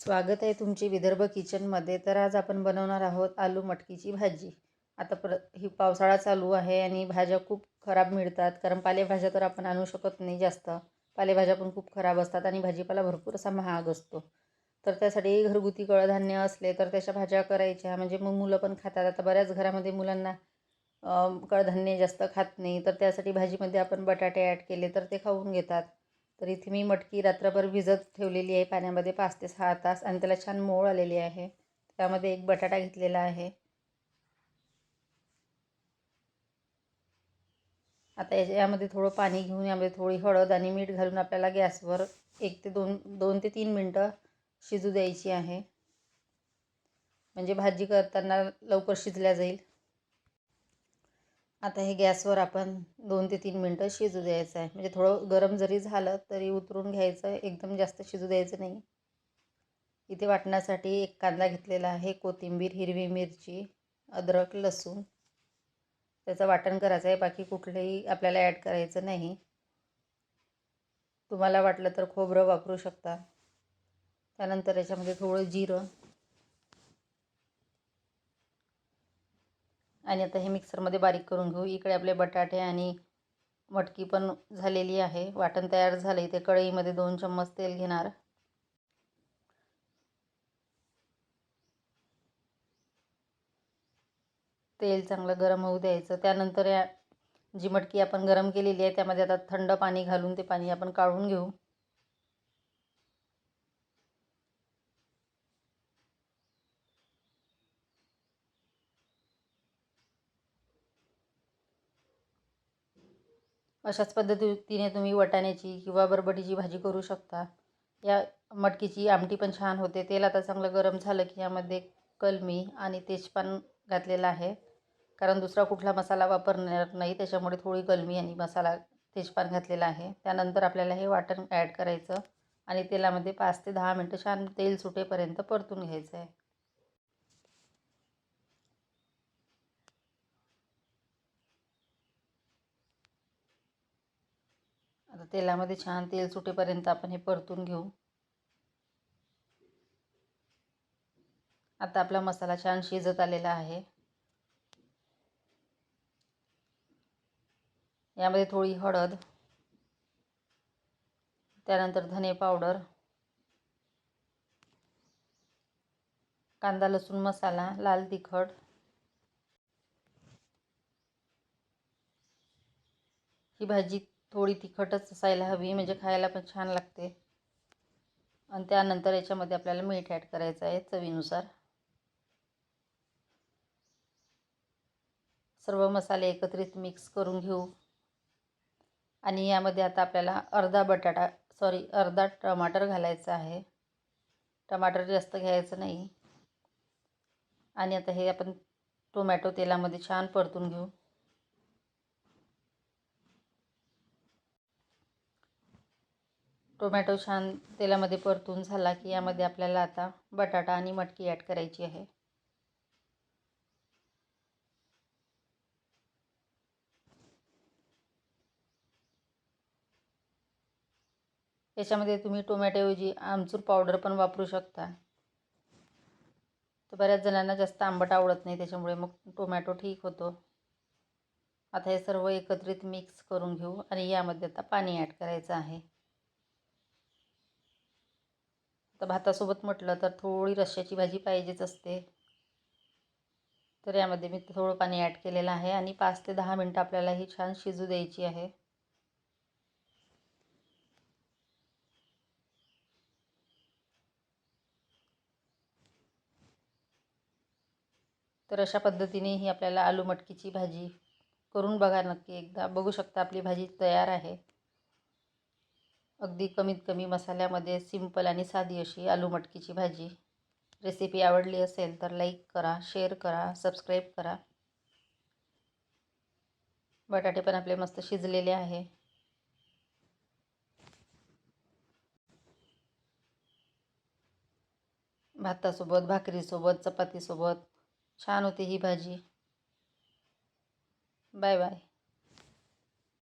स्वागत आहे तुमची विदर्भ किचनमध्ये. तर आज आपण बनवणार आहोत आलू मटकीची भाजी. आता पर ही पावसाळा चालू आहे आणि भाज्या खूप खराब मिळतात. कारण पालेभाज्या तर आपण आणू शकत नाही जास्त. पालेभाज्या पण खूप खराब असतात आणि भाजीपाला भरपूर असा महाग असतो. तर त्यासाठी घरगुती कडधान्य असले तर त्याच्या भाज्या करायच्या. म्हणजे मग मुलं पण खातात. आता बऱ्याच घरामध्ये मुलांना कडधान्य जास्त खात नाही. तर त्यासाठी भाजीमध्ये आपण बटाटे ॲड केले तर ते खाऊन घेतात. तर इथे मी मटकी रात्रभर भिजत ठेवलेली आहे. पाण्यामध्ये पाच ते सहा तास आणि त्याला छान मोळ आलेली आहे. त्यामध्ये एक बटाटा घेतलेला आहे. आता याच्या यामध्ये थोडं पाणी घेऊन यामध्ये थोडी हळद आणि मीठ घालून आपल्याला गॅसवर एक ते दोन दोन ते तीन मिनटं शिजू द्यायची आहे. म्हणजे भाजी करताना लवकर शिजल्या जाईल. आता हे गॅसवर आपण दोन ते तीन मिनटं शिजू द्यायचं आहे. म्हणजे थोडं गरम जरी झालं तरी उतरून घ्यायचं एकदम जास्त शिजू द्यायचं नाही. इथे वाटण्यासाठी एक कांदा घेतलेला आहे कोथिंबीर हिरवी मिरची अद्रक लसूण. त्याचं वाटण करायचं आहे बाकी कुठलंही आपल्याला ॲड करायचं नाही. तुम्हाला वाटलं तर खोबरं वापरू शकता. त्यानंतर याच्यामध्ये थोडं जिरं. आणि आता हे मिक्सरमध्ये बारीक करून घेऊ. इकडे आपले बटाटे आणि मटकी पण झालेली आहे. वाटण तयार झालं ते कढईमध्ये दोन चम्मच तेल घेणार. तेल चांगलं गरम होऊ द्यायचं. त्यानंतर या जी मटकी आपण गरम केलेली आहे त्यामध्ये आता थंड पाणी घालून ते पाणी आपण काढून घेऊ. अशाच पद्धतीने तुम्ही वटाण्याची किंवा बरबटीची भाजी करू शकता. या मटकीची आमटी पण छान होते. तेल आता चांगलं गरम झालं की यामध्ये कलमी आणि तेजपान घातलेला आहे. कारण दुसरा कुठला मसाला वापरणार नाही त्याच्यामुळे थोडी कलमी आणि मसाला तेजपान घातलेला आहे. त्यानंतर आपल्याला हे वाटण ॲड करायचं आणि तेलामध्ये पाच ते दहा मिनटं छान तेल सुटेपर्यंत परतून घ्यायचं आहे. तेलामध्ये छान तेल सुटेपर्यंत आपण हे परतून घेऊ. आता आपला मसाला छान शिजत आलेला आहे. यामध्ये थोडी हळद त्यानंतर धने पावडर कांदा लसूण मसाला लाल तिखट ही भाजी थोडी तिखटच असायला हवी म्हणजे खायला पण छान लागते. आणि त्यानंतर याच्यामध्ये आपल्याला मीठ ॲड करायचं आहे चवीनुसार. सर्व मसाले एकत्रित मिक्स करून घेऊ. आणि यामध्ये आता आपल्याला अर्धा बटाटा सॉरी अर्धा टमाटर घालायचा आहे. टमाटर जास्त घ्यायचं नाही. आणि आता हे आपण टोमॅटो तेलामध्ये छान परतून घेऊ. टोमॅटो छान तेलामध्ये परतून झाला की यामध्ये आपल्याला आता बटाटा आणि मटकी ॲड करायची आहे. याच्यामध्ये तुम्ही टोमॅटोऐवजी आमचूर पावडर पण वापरू शकता. तर बऱ्याच जणांना जास्त आंबट आवडत नाही त्याच्यामुळे मग टोमॅटो ठीक होतो. आता हे सर्व एकत्रित मिक्स करून घेऊ आणि यामध्ये आता पाणी ॲड करायचं आहे. तर भातासोबत म्हटलं तर थोडी रश्श्याची भाजी पाहिजेच असते. तर यामध्ये मी थोडं पाणी ॲड केलेलं आहे आणि पाच ते दहा मिनटं आपल्याला ही छान शिजू द्यायची आहे. तर अशा पद्धतीने ही आपल्याला आलू मटकीची भाजी करून बघा नक्की एकदा. बघू शकता आपली भाजी तयार आहे. अगदी कमीत कमी मसाल्यामध्ये सिंपल आणि साधी अशी आलू मटकीची भाजी. रेसिपी आवडली असेल तर लाईक करा शेअर करा सबस्क्राईब करा. बटाटे पण आपले मस्त शिजलेले आहे. भातासोबत भाकरीसोबत चपातीसोबत छान होते ही भाजी. Bye bye.